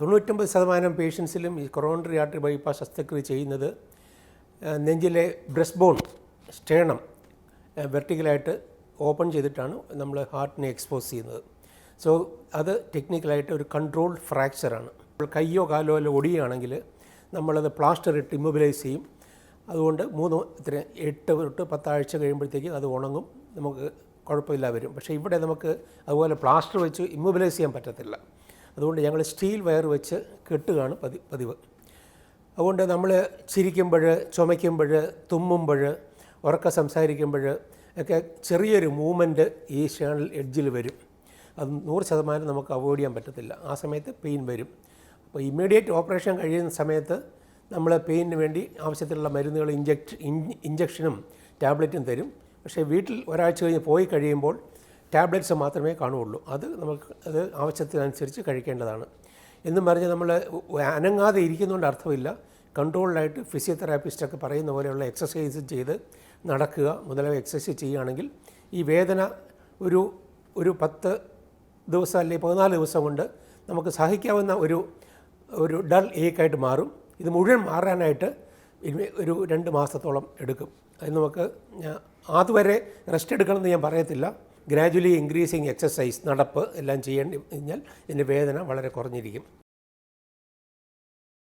തൊണ്ണൂറ്റൊമ്പത് ശതമാനം പേഷ്യൻസിലും ഈ കൊറോണറി ആർട്ടറി ബൈപ്പാസ് ശസ്ത്രക്രിയ ചെയ്യുന്നത് നെഞ്ചിലെ ബ്രസ്റ്റ് ബോൺ സ്റ്റേണം വെർട്ടിക്കലായിട്ട് ഓപ്പൺ ചെയ്തിട്ടാണ് നമ്മൾ ഹാർട്ടിനെ എക്സ്പോസ് ചെയ്യുന്നത്. സോ അത് ടെക്നിക്കലായിട്ട് ഒരു കൺട്രോൾഡ് ഫ്രാക്ചറാണ്. കയ്യോ കാലോ അല്ല ഒടിയുകയാണെങ്കിൽ നമ്മളത് പ്ലാസ്റ്റർ ഇട്ട് ഇമ്മൊബിലൈസ് ചെയ്യും. അതുകൊണ്ട് മൂന്ന് ഇത്ര എട്ട് തൊട്ട് പത്താഴ്ച കഴിയുമ്പോഴത്തേക്ക് അത് ഉണങ്ങും. നമുക്ക് കുഴപ്പമില്ല വരും. പക്ഷേ ഇവിടെ നമുക്ക് അതുപോലെ പ്ലാസ്റ്റർ വെച്ച് ഇമ്മൊബിലൈസ് ചെയ്യാൻ പറ്റത്തില്ല. അതുകൊണ്ട് ഞങ്ങൾ സ്റ്റീൽ വയർ വെച്ച് കെട്ടുകയാണ് പതി പതിവ്. അതുകൊണ്ട് നമ്മൾ ചിരിക്കുമ്പോൾ ചുമയ്ക്കുമ്പോൾ തുമ്മുമ്പോൾ ഉറക്ക സംസാരിക്കുമ്പോൾ ഒക്കെ ചെറിയൊരു മൂവ്മെന്റ് ഈ ഷേണൽ എഡ്ജിൽ വരും. അത് നൂറ് ശതമാനം നമുക്ക് അവോയ്ഡ് ചെയ്യാൻ പറ്റത്തില്ല. ആ സമയത്ത് പെയിൻ വരും. അപ്പോൾ ഇമ്മീഡിയറ്റ് ഓപ്പറേഷൻ കഴിയുന്ന സമയത്ത് നമ്മൾ പെയിനിന് വേണ്ടി ആവശ്യത്തിലുള്ള മരുന്നുകൾ ഇഞ്ചക്ട് ഇഞ്ചക്ഷനും ടാബ്ലറ്റും തരും. പക്ഷേ വീട്ടിൽ ഒരാഴ്ച കഴിഞ്ഞ് പോയി കഴിയുമ്പോൾ ടാബ്ലറ്റ്സ് മാത്രമേ കാണുകയുള്ളൂ. അത് നമുക്ക് അത് ആവശ്യത്തിനനുസരിച്ച് കഴിക്കേണ്ടതാണ്. എന്നും പറഞ്ഞ് നമ്മൾ അനങ്ങാതെ ഇരിക്കുന്നതുകൊണ്ട് അർത്ഥമില്ല. കൺട്രോൾഡായിട്ട് ഫിസിയോതെറാപ്പിസ്റ്റൊക്കെ പറയുന്ന പോലെയുള്ള എക്സസൈസ് ചെയ്ത് നടക്കുക മുതലായ എക്സസൈസ് ചെയ്യുകയാണെങ്കിൽ ഈ വേദന ഒരു ഒരു പത്ത് ദിവസം അല്ലെങ്കിൽ പതിനാല് ദിവസം കൊണ്ട് നമുക്ക് സഹിക്കാവുന്ന ഒരു ഒരു ഡൾ ഏക്കായിട്ട് മാറും. ഇത് മുഴുവൻ മാറാനായിട്ട് ഒരു രണ്ട് മാസത്തോളം എടുക്കും. അത് നമുക്ക് അതുവരെ റെസ്റ്റ് എടുക്കണമെന്ന് ഞാൻ പറയത്തില്ല. ഗ്രാജുവലി ഇൻക്രീസിങ് എക്സസൈസ് നടപ്പ് എല്ലാം ചെയ്യേണ്ടി കഴിഞ്ഞാൽ ഇതിന്റെ വേദന വളരെ കുറഞ്ഞിരിക്കും.